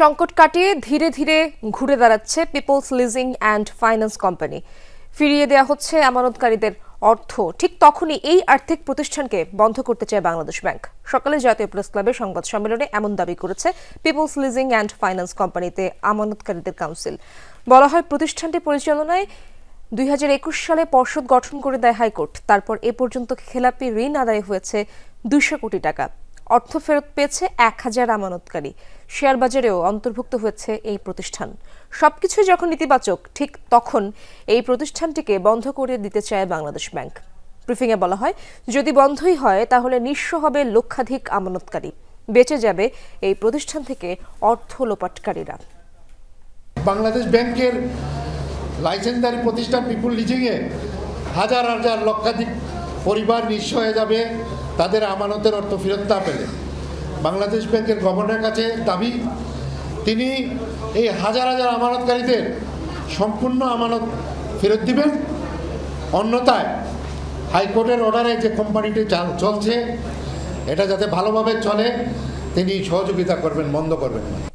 সংকট কাটিয়ে ধীরে ধীরে ঘুরে দাঁড়াচ্ছে People's Leasing and Finance company ফিরিয়ে দেওয়া হচ্ছে আমানতকারীদের অর্থ। ঠিক তখনই এই আর্থিক প্রতিষ্ঠানকে বন্ধ করতে চায় বাংলাদেশ ব্যাংক। সকালে জাতীয় প্রেস ক্লাবে সংবাদ সম্মেলনে এমন দাবি করেছে পিপলস লিজিং অ্যান্ড ফাইন্যান্স কোম্পানিতে আমানতকারীদের কাউন্সিল। বলা হয়, প্রতিষ্ঠানটি পরিচালনায় দুই হাজার একুশ সালে পর্ষদ গঠন করে দেয় হাইকোর্ট। তারপর এ পর্যন্ত খেলাপি ঋণ আদায় হয়েছে দুইশো কোটি টাকা। অর্থ ফেরত পেয়েছে এক হাজার আমানতকারী। শেয়ার বাজারেও অন্তর্ভুক্ত হয়েছে এই প্রতিষ্ঠান। সবকিছুই যখন ইতিবাচক, ঠিক তখন এই প্রতিষ্ঠানটিকে বন্ধ করে দিতে চায় বাংলাদেশ ব্যাংক। ব্রিফিংয়ে বলা হয়, যদি বন্ধই হয়, তাহলে নিঃস্ব হবে লক্ষাধিক আমানতকারী। বেঁচে যাবে এই প্রতিষ্ঠান থেকে অর্থ লোপাটকারীরা। বাংলাদেশ ব্যাংকের লাইসেন্সদারি প্রতিষ্ঠান পিপুল লিজিংয়ে হাজার হাজার লক্ষাধিক পরিবার নিঃস্ব হয়ে যাবে, তাদের আমানতের অর্থ ফেরত না পেলে। বাংলাদেশ ব্যাংকের গভর্নরের কাছে দাবি, তিনি এই হাজার হাজার আমানতকারীদের সম্পূর্ণ আমানত ফেরত দিবেন। অন্যথায় হাইকোর্টের অর্ডারে যে কোম্পানিটি চাল- চলছে, এটা যাতে ভালোভাবে চলে, তিনি সহযোগিতা করবেন, বন্ধ করবেন না।